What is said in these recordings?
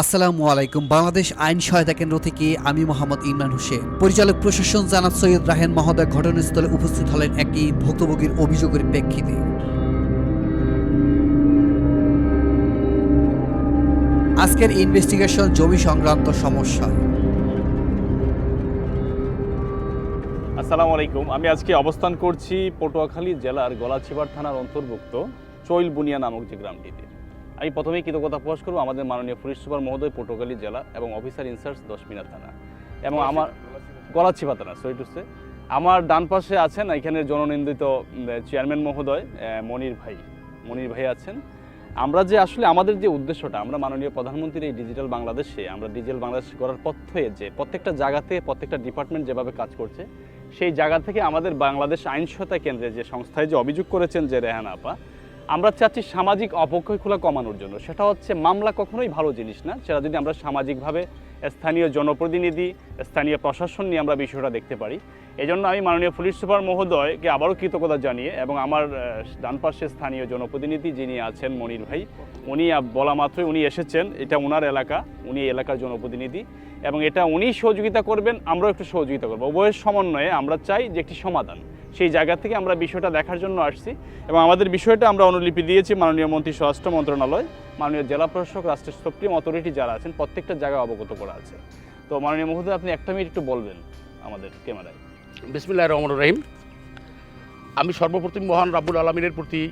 আসসালামু আলাইকুম। বাংলাদেশ আইন সহায়তা কেন্দ্র থেকে আমি মোহাম্মদ ইমরান হোসেন। পরিচালক প্রশাসন জানাত সৈয়দ রাহেন মহোদয় ঘটনাস্থলে উপস্থিত হলেন একটি ভুক্তভোগীর অভিযোগের প্রেক্ষিতে। আজকের ইনভেস্টিগেশন জমি সংক্রান্ত সমস্যা। আসসালামু আলাইকুম। আমি আজকে অবস্থান করছি পটুয়াখালী জেলার গলাচিপাড় থানার অন্তর্ভুক্ত চৈল বুনিয়া নামক যে গ্রামটিতে। আমি প্রথমেই কৃতজ্ঞতা প্রকাশ করব আমাদের মাননীয় পুলিশ সুপার মহোদয় পটুয়াখালী জেলা এবং অফিসার ইনচার্জ দশমিনা থানা। এবং আমার গলাচিপা থানা সরি টু সে আমার ডান পাশে আছেন এখানে জননিন্দিত চেয়ারম্যান মহোদয় মনির ভাই। মনির ভাই আছেন। আমরা যে আসলে আমাদের যে উদ্দেশ্যটা আমরা মাননীয় প্রধানমন্ত্রীর এই ডিজিটাল বাংলাদেশে আমরা ডিজিটাল বাংলাদেশ করার পথে যে প্রত্যেকটা জায়গাতে প্রত্যেকটা ডিপার্টমেন্ট যেভাবে কাজ করছে সেই জায়গা থেকে আমাদের বাংলাদেশ আইন সহায়তা কেন্দ্রে যে সংস্থায় যে অভিযোগ করেছেন যে রেহান আপা আমরা চাচ্ছি সামাজিক অবক্ষয়গুলো কমানোর জন্য। সেটা হচ্ছে মামলা কখনোই ভালো জিনিস না। সেটা যদি আমরা সামাজিকভাবে স্থানীয় জনপ্রতিনিধি, স্থানীয় প্রশাসন নিয়ে আমরা বিষয়টা দেখতে পারি। এই জন্য আমি মাননীয় পুলিশ সুপার মহোদয়কে আবারও কৃতজ্ঞতা জানিয়ে এবং আমার ডান পাশে স্থানীয় জনপ্রতিনিধি যিনি আছেন মনির ভাই, উনি বলা মাত্রই উনি এসেছেন। এটা ওনার এলাকা, উনি এলাকার জনপ্রতিনিধি এবং এটা উনি সহযোগিতা করবেন, আমরাও একটু সহযোগিতা করব। উভয়ের সমন্বয়ে আমরা চাই যে একটি সমাধান। সেই জায়গা থেকে আমরা বিষয়টা দেখার জন্য আসছি এবং আমাদের বিষয়টা আমরা অনুলিপি দিয়েছি মাননীয় মন্ত্রী স্বরাষ্ট্র মন্ত্রণালয়, মাননীয় জেলা প্রশাসক, রাষ্ট্রের সুপ্রিম অথরিটি যারা আছেন, প্রত্যেকটা জায়গায় অবগত করা আছে। তো মাননীয় মহোদয়, আপনি একটা মিনিট একটু বলবেন আমাদের ক্যামেরায়। বিসমিল্লাহ রহমান রহিম। আমি সর্বপ্রথম মহান রাবুল আলমিনের প্রতি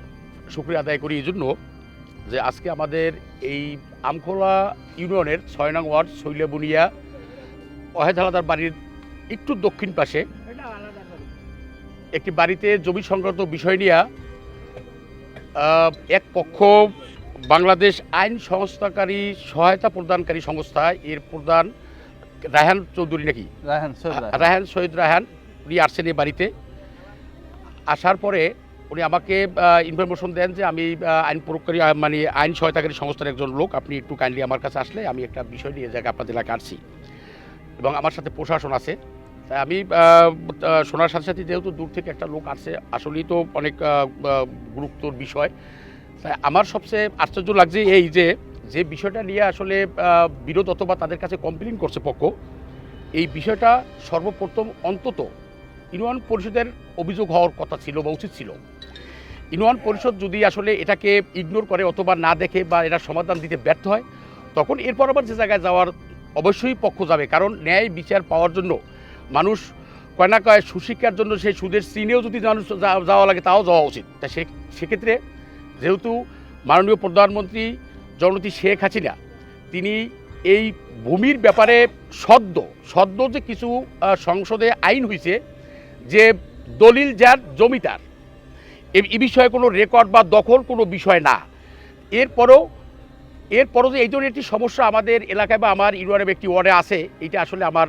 শুক্রিয়া আদায় করি এই জন্য যে আজকে আমাদের এই আমখোলা ইউনিয়নের ছয় নং ওয়ার্ড শৈলবুনিয়া অহেদ হালাদার বাড়ির একটু দক্ষিণ পাশে একটি বাড়িতে জমি সংক্রান্ত বিষয় নিয়ে এক পক্ষ বাংলাদেশ আইন সংস্থাকারী সহায়তা প্রদানকারী সংস্থা এর প্রধান রায়হান চৌধুরী নাকি? রায়হান শহীদ রায়হান। উনি আসছেন এই বাড়িতে। আসার পরে উনি আমাকে ইনফরমেশন দেন যে আমি আইন প্রয়োগকারী মানে আইন সহায়তাকারী সংস্থার একজন লোক আপনি একটু কাইন্ডলি আমার কাছে আসলে আমি একটা বিষয় নিয়ে জায়গায় আপনাদের এলাকায় আসছি এবং আমার সাথে প্রশাসন আছে। তাই আমি শোনার সাথে সাথে যেহেতু দূর থেকে একটা লোক আসছে আসলেই তো অনেক গুরুত্বর বিষয়। তাই আমার সবচেয়ে আশ্চর্য লাগছে এই যে যে বিষয়টা নিয়ে আসলে বিরোধ অথবা তাদের কাছে কমপ্লেন করছে পক্ষ, এই বিষয়টা সর্বপ্রথম অন্তত ইউনিয়ন পরিষদের অভিযোগ হওয়ার কথা ছিল বা উচিত ছিল। ইউনিয়ন পরিষদ যদি আসলে এটাকে ইগনোর করে অথবা না দেখে বা এটা সমাধান দিতে ব্যর্থ হয়, তখন এরপর আবার যে জায়গায় যাওয়ার অবশ্যই পক্ষ যাবে। কারণ ন্যায় বিচার পাওয়ার জন্য মানুষ কয় না কয় সুশিক্ষার জন্য সেই সুদের সিনেও যদি মানুষ যাওয়া লাগে, তাও যাওয়া উচিত। তা সে সেক্ষেত্রে যেহেতু মাননীয় প্রধানমন্ত্রী জননেত্রী শেখ হাসিনা, তিনি এই ভূমির ব্যাপারে সদ্য সদ্য যে কিছু সংসদে আইন হয়েছে যে দলিল যার জমিদার এ বিষয়ে কোনো রেকর্ড বা দখল কোনো বিষয় না। এরপরও এরপরও যে এই ধরনের একটি সমস্যা আমাদের এলাকায় বা আমার ইউনিয়নের একটি ওয়ার্ডে আছে, এটা আসলে আমার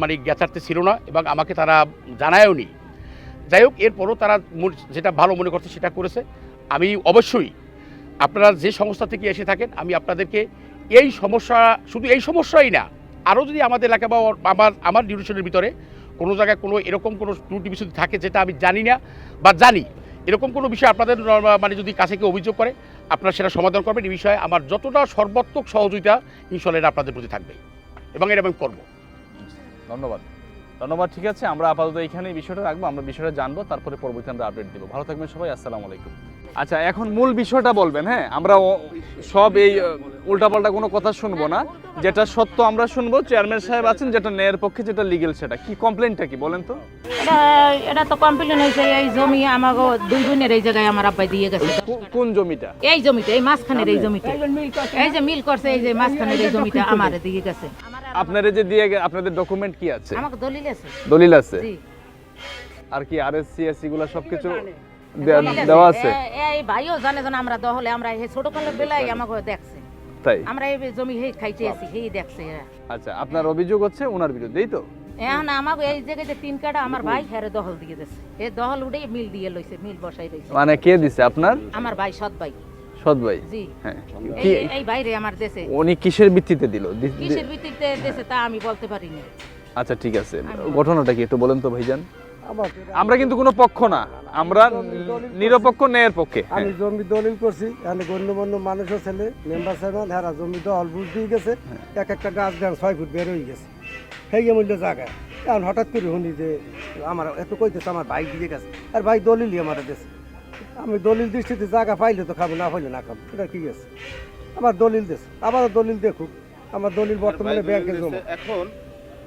মানে জ্ঞাতার্থে ছিল না এবং আমাকে তারা জানায়ও নি। যাই হোক, এরপরও তারা যেটা ভালো মনে করছে সেটা করেছে। আমি অবশ্যই আপনারা যে সংস্থা থেকে এসে থাকেন, আমি আপনাদেরকে এই সমস্যা, শুধু এই সমস্যাই না, আরও যদি আমাদের এলাকা বা আমার আমার ডিউরেশনের ভিতরে কোনো জায়গায় কোনো এরকম কোনো ত্রুটি বিশুদ্ধি থাকে যেটা আমি জানি না বা জানি এরকম কোনো বিষয় আপনাদের মানে যদি কাছে কেউ অভিযোগ করে, আপনারা সেটা সমাধান করবেন। এই বিষয়ে আমার যতটা সর্বাত্মক সহযোগিতা ইনশাল্লাহ আপনাদের প্রতি থাকবে। এবং এটা আমি করব। ধন্যবাদ। ধন্যবাদ, ঠিক আছে। আমরা আপাতত এখানে বিষয়টা রাখব। আমরা বিষয়টা জানব, তারপরে পরবর্তী আমরা আপডেট দেবো। ভালো থাকবেন সবাই। আসসালামু আলাইকুম। আচ্ছা এখন মূল বিষয়টা বলবেন হ্যাঁ? আমরা সব এই উল্টাপাল্টা কোনো কথা শুনব না। যেটা সত্য আমরা শুনব চেয়ারম্যান সাহেব আছেন যেটা ন্যায়ের পক্ষে যেটা লিগেল সেটা। কি কমপ্লেনটা কি বলেন তো? এটা এটা তো কমপ্লেন হয়েছে এই জমি আমাকে দুই বোনের এই জায়গায় আমার আব্বাই দিয়ে গেছে। কোন জমিটা? এই জমিটা এই মাঝখানের এই জমিটা। এই যে মিল করছে এই যে মাঝখানের এই জমিটা আমার দিয়ে গেছে। আপনারা যে দিয়ে আপনাদের ডকুমেন্ট কি আছে? আমাকে দলিল আছে। দলিল আছে? আর কি আর এস সি এসগুলো সবকিছু দেওয়া আছে। এই ভাইও জানে জানে আমরা দহলে আমরা এই বেলায় আমাকে দেখছে। তাই? আমরা এই জমি হে খাইতে আছি হেই দেখছে আচ্ছা আপনার অভিযোগ হচ্ছে ওনার বিরুদ্ধেই তো? এখন আমাকে এই জায়গায় যে তিন কাটা আমার ভাই হেরে দহল দিয়ে দিছে। এই দহল উঠে মিল দিয়ে লইছে মিল বসাই রইছে মানে কে দিছে আপনার? আমার ভাই সৎ ভাই। সৎ ভাই? জি। হ্যাঁ। এই বাইরে আমার দেশে। উনি কিসের ভিত্তিতে দিল? কিসের ভিত্তিতে দেশে তা আমি বলতে পারিনি। আচ্ছা ঠিক আছে। ঘটনাটা কি একটু বলেন তো ভাইজান। আমার কিন্তু কোনো পক্ষ না। আমরা নিরপেক্ষ ন্যায়ের পক্ষে। হ্যাঁ। আমি জমি দলিল করছি এখানে গণ্যমান্য মানুষের ছেলে মেম্বার সাহেব হেরা জমি দল বুঝ দিয়ে গেছে হ্যাঁ। এক একটা গাছ গান ছয় ফুট বের হয়ে গেছে। সেই মূল্য জায়গায় এখন হঠাৎ করে শুনি যে আমার এত কইতেছে আমার ভাই দিয়ে গেছে আর ভাই দলিলই আমার দেশে আমি দলিল দৃষ্টিতে জায়গা পাইলে তো খাব না পাইলে না খাব এটা কি আছে আমার দলিল দেশ আবার দলিল দেখুক আমার দলিল বর্তমানে ব্যাংকে জমা। এখন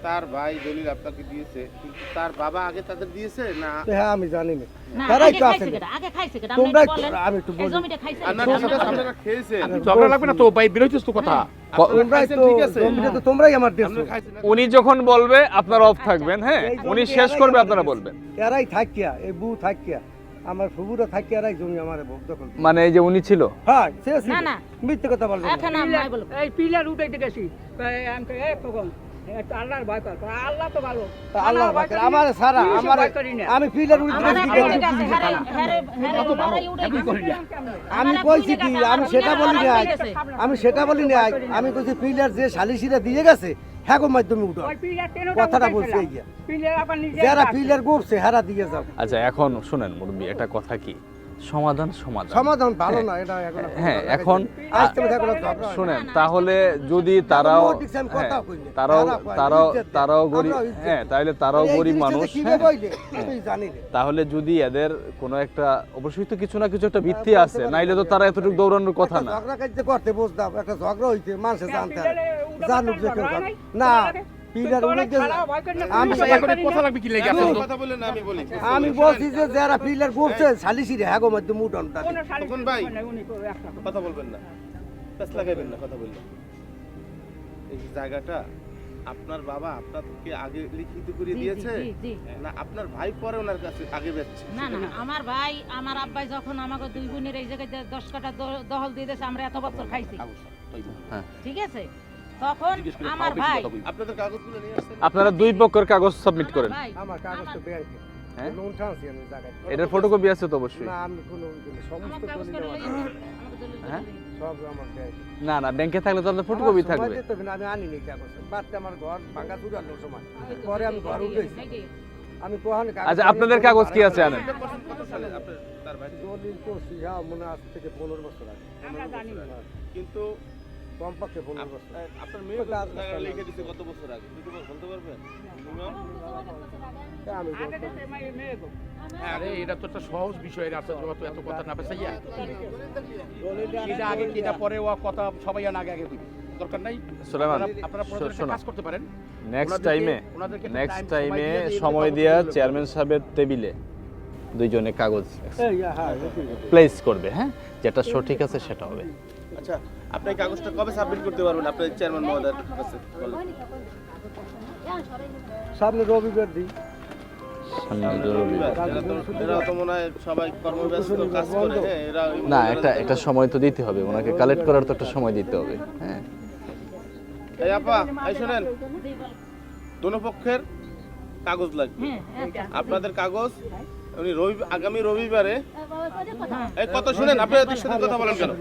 তার ভাই দলিল আপনাকে দিয়েছে কিন্তু তার বাবা আগে তাদের দিয়েছে না? হ্যাঁ আমি জানি না। না তারাই তো আছে। আগে খাইছে কেটা, তোমরাই আপনি তো- বলেন, আমি একটু বলি। জমিটা খাইছে না কেটা, ঠিক আছে, আপনি বলেন। আপনারা খেয়েছেন। ঝগড়া লাগবে না তো? ভাই বেরোইছিস তো কথা। তোমরাই তো জমিটা তো তোমরাই আমার দেশ আপনারা খাইছেন না? উনি যখন বলবে আপনারা অফ থাকবেন হ্যাঁ? উনি এরাই শেষ করবে আপনারা বলবেন। এরাই থাকিয়া এই বউ থাকিয়া আমার ফুবুরা থাকিয়া এরাই জমি আমার দখল মানে এই যে উনি ছিল? হ্যাঁ সে না, না। মিথ্যে কথা বলবেন এখন আমি বলব। এই পিলার উঠাইতে গেছি। আমি কই, এই আমি হেরে লড়াই উড়ে গেছে। আমি কইছি কি আমি সেটা বলি নাই আমি সেটা বলি নাই আমি কইছি পিলার যে সালিশিরা দিয়ে গেছে হ্যাঁ মাধ্যমে উঠো কথাটা বলছি যারা। পিলার করছে হেরা দিয়ে যাও। আচ্ছা এখন শুনেন মুরব্বী এটা কথা কি? সমাধান সমাধান সমাধান ভালো না এটা এখন হ্যাঁ এখন না ঝগড়া হয়। শুনেন তাহলে যদি তারাও হ্যাঁ। তারাও তারাও তারাও গরিব হ্যাঁ তাহলে তারাও গরিব মানুষ হ্যাঁ। তাহলে যদি এদের কোনো একটা অবশ্যই তো কিছু না কিছু একটা ভিত্তি আছে নাইলে তো তারা এতটুকু দৌড়ানোর কথা না ঝগড়া করতে বুঝতাম একটা ঝগড়া হইছে মানুষে হ্যাঁ, জানতে হবে। জানুক যে হয়? না আমি বলছি যে যারা পিলার করছে সালিসিরে হ্যাগো মধ্যে ভাই। একটা কথা। বলবেন না। প্যাস লাগাইবেন না কথা এই জায়গাটা আপনার বাবা আপনাকে আগে লিখিত করে দিয়েছে। না আপনার ভাই পরে ওনার কাছে আগে বেচছে না না আমার ভাই আমার আব্বাই যখন আমাকে দুই বোনের এই জায়গায় দশ কাটা দহল দিয়ে দিয়েছে আমরা এত বছর খাইছি। ঠিক আছে? তখন আমার ভাই আপনাদের কাগজগুলো নিয়ে আসছেন? আপনারা দুই পক্ষের কাগজ সাবমিট করেন। আমার কাগজ তো হ্যাঁ? এটার ফটোকপি আছে তো অবশ্যই। না হ্যাঁ? সব আমার ব্যাংকে না না ব্যাংকে থাকলে তো আপনার ফটোকপি থাকবে। না, আমি আনি নাই কাগজ। বাড়তে আমার ঘর ভাঙা চুরানোর সময়। পরে আমি ঘর উঠেছি আমি কোহানে কাগজ আচ্ছা আপনাদের কাগজ কি আছে আনেন? দলিল করছি হ্যাঁ মনে হয় আজ থেকে পনেরো বছর আগে। আমরা জানি। কিন্তু কমপক্ষে পনেরো বছর। আপনার মেয়ে লিখে দিছে কত বছর আগে? বলতে পারবেন? আমি আগে বলতে- মেয়ে গো। আরে এটা তো একটা সহজ বিষয় এর আছে যত এত কথা না এটা আগে এটা পরে ও কথা সবাই আগে আগে দিবে। দরকার নাই। সুলেমান আপনারা- কাজ করতে পারেন। নেক্সট টাইমে নেক্সট টাইমে সময় দিয়ে চেয়ারম্যান সাহেবের টেবিলে দুইজনে কাগজ হ্যাঁ, হ্যাঁ, প্লেস করবে হ্যাঁ? যেটা সঠিক আছে সেটা হবে। আচ্ছা আপনি কাগজটা কবে সাবমিট করতে পারবেন? আপনার চেয়ারম্যান মহোদয়ের কাছে। সামনে রবিবার মনে হয় সবাই কর্মব্যস্ত কাজ করে। হ্যাঁ, এরা না একটা একটা সময় তো দিতে হবে। ওনাকে কালেক্ট করার তো একটা সময় দিতে হবে। হ্যাঁ। এই আপা এই শুনেন। দোনো পক্ষের কাগজ লাগবে। হ্যাঁ, আপনাদের কাগজ উনি রবি আগামী রবিবারে হ্যাঁ, এই কত শুনেন আপনি এত সাথে কথা বলেন কেন।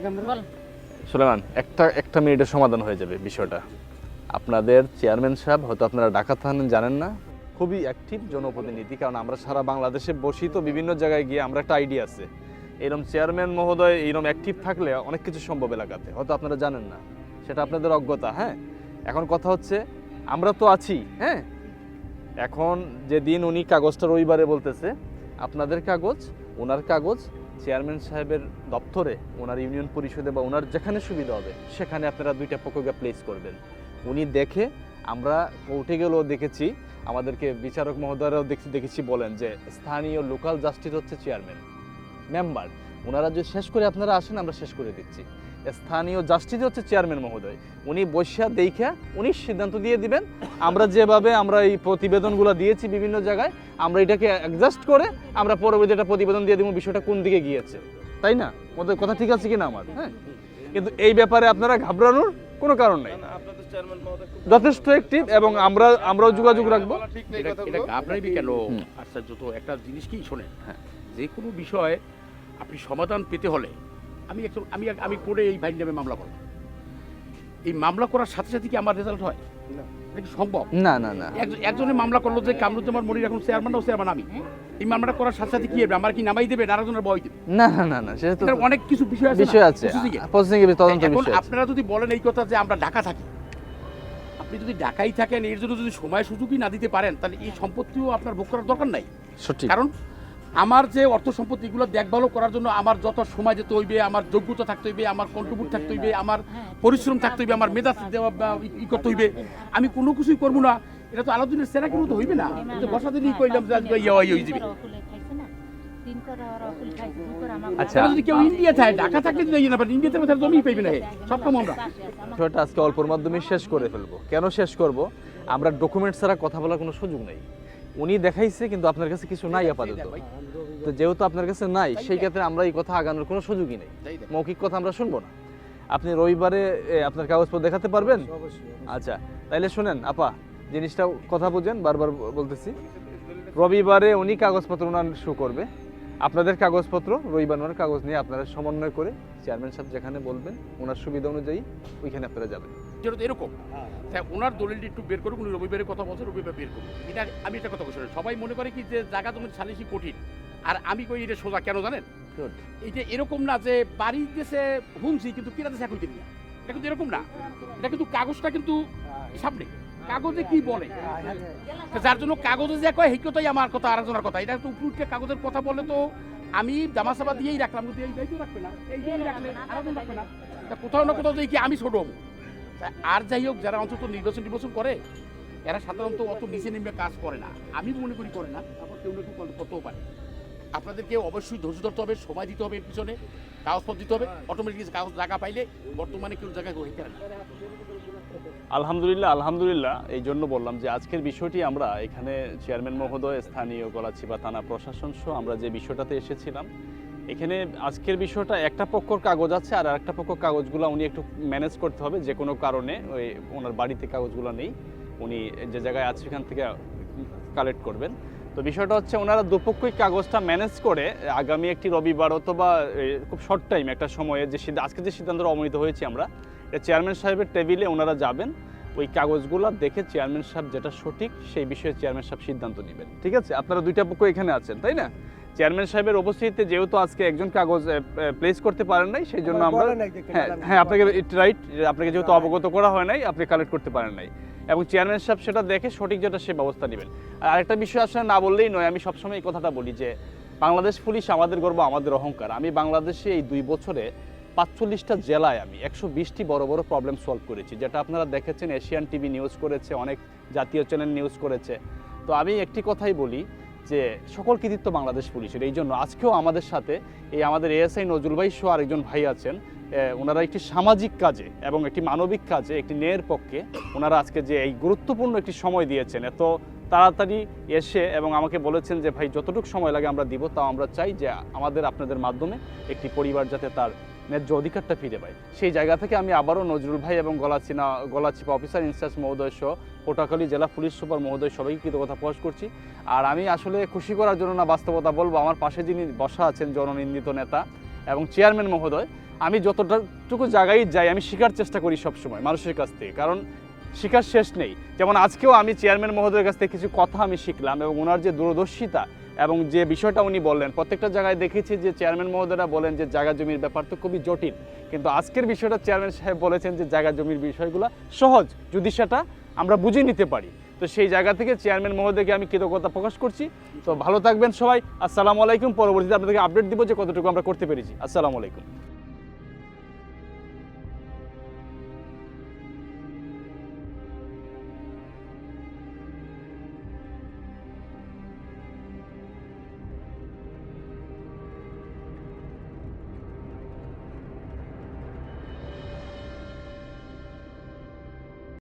সুলেমান, একটা একটা মিনিটের সমাধান হয়ে যাবে বিষয়টা। আপনাদের চেয়ারম্যান সাহেব, হয়তো আপনারা ঢাকা থাকেন জানেন না। খুবই অ্যাক্টিভ জনপ্রতিনিধি, কারণ আমরা সারা বাংলাদেশে বসি তো, বিভিন্ন জায়গায় গিয়ে আমরা একটা আইডিয়া আছে। এরকম চেয়ারম্যান মহোদয় এরকম অ্যাক্টিভ থাকলে অনেক কিছু সম্ভব এলাকাতে, হয়তো আপনারা জানেন না। সেটা আপনাদের অজ্ঞতা হ্যাঁ? এখন কথা হচ্ছে, আমরা তো আছি হ্যাঁ? এখন যেদিন উনি কাগজটা রবিবারে বলতেছে, আপনাদের কাগজ, ওনার কাগজ চেয়ারম্যান সাহেবের দপ্তরে ওনার ইউনিয়ন পরিষদে বা ওনার যেখানে সুবিধা হবে, সেখানে আপনারা দুইটা পক্ষকে প্লেস করবেন। উনি দেখে আমরা কোর্টে গেলেও দেখেছি, আমাদেরকে বিচারক মহোদয়রাও দেখছি দেখেছি বলেন যে স্থানীয় লোকাল জাস্টিস হচ্ছে চেয়ারম্যান মেম্বার ওনারা যদি শেষ করে আপনারা আসেন, আমরা শেষ করে দিচ্ছি। স্থানীয় জাস্টিস হচ্ছে চেয়ারম্যান মহোদয়। উনি বৈশা দেখে উনি সিদ্ধান্ত দিয়ে দিবেন। আমরা যেভাবে আমরা এই প্রতিবেদনগুলো দিয়েছি বিভিন্ন জায়গায় আমরা এটাকে অ্যাডজাস্ট করে আমরা পরবর্তী একটা প্রতিবেদন দিয়ে দিব বিষয়টা কোন দিকে গিয়েছে। তাই না? ওদের কথা ঠিক আছে কিনা আমার? হ্যাঁ? কিন্তু এই ব্যাপারে আপনারা ঘাবড়ানোর কোনো কারণ নাই। না, যথেষ্ট অ্যাক্টিভ এবং আমরা আমরাও যোগাযোগ রাখব। ঘাবড়াইবি কেন। আশ্চর্য তো একটা জিনিস কি শোনেন হ্যাঁ যে কোনো বিষয়ে আপনি সমাধান পেতে হলে আমি একটু আমি আমি কোর্টে এই ভাই নামে মামলা করব এই মামলা করার সাথে সাথে কি আমার রেজাল্ট হয়? না। এটা কি সম্ভব? না না না। একজন- মামলা করল যে কামরুজ্জামান মনির এখন চেয়ারম্যান ও চেয়ারম্যান আমি। এই মামলাটা করার সাথে সাথে কি হবে? আমার কি নামাই দেবে? আরেকজনের বয় দেবে? না না না না সেটা তো অনেক কিছু বিষয় আছে বিষয় আছে। প্রসেসিং এর তদন্ত বিষয় আপনারা যদি বলেন এই কথা যে আমরা ঢাকা থাকি আপনি যদি ঢাকাই থাকেন এর জন্য যদি সময় সুযোগই না দিতে পারেন তাহলে এই সম্পত্তিও আপনার ভোগ করার দরকার নাই। সঠিক। কারণ আমার যে অর্থ সম্পত্তি এগুলো দেখভালও করার জন্য আমার যত সময় যেতে হইবে আমার যোগ্যতা থাকতে হইবে আমার কন্ট্রিবিউট থাকতে হইবে আমার পরিশ্রম থাকতে হইবে আমার মেধা দেওয়া ই- করতে হইবে। আমি কোনো কিছুই করব না। এটা তো আলোচনের সেরা কোনো তো হইবে না। বসা দিনই কইলাম যে আজকে ইয়া হয়ে যাবে। আচ্ছা। যদি কেউ ইন্ডিয়া থাকে ঢাকা থাকলে যদি ইয়ে না পারে ইন্ডিয়াতে তাহলে জমি পাইবে না সব কাম আমরা। বিষয়টা আজকে অল্পর মাধ্যমে শেষ করে ফেলব। কেন শেষ করব? আমরা ডকুমেন্ট ছাড়া কথা বলার কোনো সুযোগ নেই। উনি দেখাইছে কিন্তু আপনার কাছে কিছু নাই আপাতত। তো যেহেতু আপনার কাছে নাই সেই ক্ষেত্রে আমরা এই কথা আগানোর কোনো সুযোগই নেই। মৌখিক কথা আমরা শুনব না। আপনি রবিবারে আপনার কাগজপত্র দেখাতে পারবেন? আচ্ছা তাইলে শুনেন আপা জিনিসটা কথা বুঝেন বারবার বলতেছি। রবিবারে উনি কাগজপত্র ওনার শু করবে। আপনাদের কাগজপত্র রবিবার ওনার কাগজ নিয়ে আপনারা সমন্বয় করে চেয়ারম্যান সাহেব যেখানে বলবেন ওনার সুবিধা অনুযায়ী ওইখানে আপনারা যাবেন। যেটা তো এরকম। তাই ওনার দলিলটি একটু বের করুন উনি রবিবারের কথা বলছে রবিবার বের করুন এটা আমি একটা কথা বলছি সবাই মনে করে কি যে জায়গা তোমার সালিশি কঠিন। আর আমি কই এটা সোজা কেন জানেন? Good. এইটা এরকম না যে বাড়ির দেশে হুমছি কিন্তু কিনা দেশে একই দিন না? এটা কিন্তু এরকম না। এটা কিন্তু কাগজটা কিন্তু সামনে। কাগজে কি বলে? যার জন্য কাগজে যে কয় সেই কথাই আমার কথা আরেকজনের কথা। এটা তো উপরুটে কাগজের কথা বলে তো আমি জামাসাবা দিয়েই রাখলাম কিন্তু এই দায়িত্ব রাখবে না এই দিয়েই রাখলে আরেকজন রাখবে না। কোথাও না কোথাও দেখি আমি ছোট হব। আর যাই হোক, যারা অন্তত নির্বাচন নির্বাচন করে, এরা সাধারণত অত নিচে নেমে কাজ করে না। আমি মনে করি করে না, তারপর কেউ না কেউ করে- করতেও পারে। আপনাদেরকে অবশ্যই ধৈর্য ধরতে হবে, সময় দিতে হবে এর পিছনে, কাগজপত্র দিতে হবে অটোমেটিক কাগজ জায়গা পাইলে বর্তমানে কেউ জায়গায় করে না। আলহামদুলিল্লাহ আলহামদুলিল্লাহ, এই জন্য বললাম যে আজকের বিষয়টি আমরা এখানে চেয়ারম্যান মহোদয়, স্থানীয় গলাচিপা থানা প্রশাসন সহ আমরা যে বিষয়টাতে এসেছিলাম এখানে আজকের বিষয়টা একটা পক্ষর কাগজ আছে আর একটা পক্ষ কাগজগুলো উনি একটু ম্যানেজ করতে হবে, যে কোনো কারণে ওই ওনার বাড়িতে কাগজগুলো নেই। উনি যে জায়গায় আছে সেখান থেকে কালেক্ট করবেন। তো বিষয়টা হচ্ছে ওনারা দুপক্ষই কাগজটা ম্যানেজ করে আগামী একটি রবিবার অথবা খুব শর্ট টাইম একটা সময়ে যে আজকে যে সিদ্ধান্ত অবনীত হয়েছি আমরা চেয়ারম্যান সাহেবের টেবিলে ওনারা যাবেন, ওই কাগজগুলো দেখে চেয়ারম্যান সাহেব যেটা সঠিক সেই বিষয়ে চেয়ারম্যান সাহেব সিদ্ধান্ত নেবেন। ঠিক আছে? আপনারা দুইটা পক্ষ এখানে আছেন, তাই না? চেয়ারম্যান সাহেবের উপস্থিতিতে যেহেতু আজকে একজন কাগজ প্লেস করতে পারেন নাই সেই জন্য আমরা হ্যাঁ হ্যাঁ আপনাকে ইট রাইট আপনাকে যেহেতু অবগত করা হয় নাই আপনি কালেক্ট করতে পারেন নাই। এবং চেয়ারম্যান সাহেব সেটা দেখে সঠিক যেটা সে ব্যবস্থা নেবেন। আর আরেকটা বিষয় আসলে না বললেই নয় আমি সবসময় এই কথাটা বলি যে বাংলাদেশ পুলিশ আমাদের গর্ব আমাদের অহংকার। আমি বাংলাদেশে এই দুই বছরে পাঁচচল্লিশটা জেলায় আমি একশো বিশটি বড় বড় প্রবলেম সলভ করেছি। যেটা আপনারা দেখেছেন এশিয়ান টিভি নিউজ করেছে অনেক জাতীয় চ্যানেল নিউজ করেছে। তো আমি একটি কথাই বলি যে সকল কৃতিত্ব বাংলাদেশ পুলিশের। এই জন্য আজকেও আমাদের সাথে এই আমাদের এএসআই নজরুল ভাই সহ আরেকজন ভাই আছেন। ওনারা একটি সামাজিক কাজে এবং একটি মানবিক কাজে, একটি ন্যায়ের পক্ষে ওনারা আজকে যে এই গুরুত্বপূর্ণ একটি সময় দিয়েছেন, এত তাড়াতাড়ি এসে এবং আমাকে বলেছেন যে, ভাই, যতটুকু সময় লাগে আমরা দিব, তাও আমরা চাই যে আমাদের আপনাদের মাধ্যমে একটি পরিবার যাতে তার ন্যায্য অধিকারটা ফিরে পাই। সেই জায়গা থেকে আমি আবারও নজরুল ভাই এবং গলাচিনা গলাচিপা অফিসার ইনচার্জ মহোদয় সহ পটাখালী জেলা পুলিশ সুপার মহোদয় সবাইকে কৃতজ্ঞতা প্রকাশ করছি। আর আমি আসলে খুশি করার জন্য না বাস্তবতা বলব, আমার পাশে যিনি বসা আছেন জননিন্দিত নেতা এবং চেয়ারম্যান মহোদয়, আমি যতটুকু জায়গায় যাই, আমি শেখার চেষ্টা করি সবসময় মানুষের কাছ থেকে। কারণ শেখার শেষ নেই। যেমন আজকেও আমি চেয়ারম্যান মহোদয়ের কাছ থেকে কিছু কথা আমি শিখলাম এবং ওনার যে দূরদর্শিতা এবং যে বিষয়টা উনি বললেন, প্রত্যেকটা জায়গায় দেখেছি যে চেয়ারম্যান মহোদয়রা বলেন যে জায়গা জমির ব্যাপার তো খুবই জটিল। কিন্তু আজকের বিষয়টা চেয়ারম্যান সাহেব বলেছেন যে জায়গা জমির বিষয়গুলো সহজ, যদি সেটা আমরা বুঝে নিতে পারি। তো সেই জায়গা থেকে চেয়ারম্যান মহোদয়কে আমি কৃতজ্ঞতা প্রকাশ করছি। তো ভালো থাকবেন সবাই। আসসালামু আলাইকুম। পরবর্তীতে আপনাদেরকে আপডেট দিব যে কতটুকু আমরা করতে পেরেছি। আসসালামু আলাইকুম।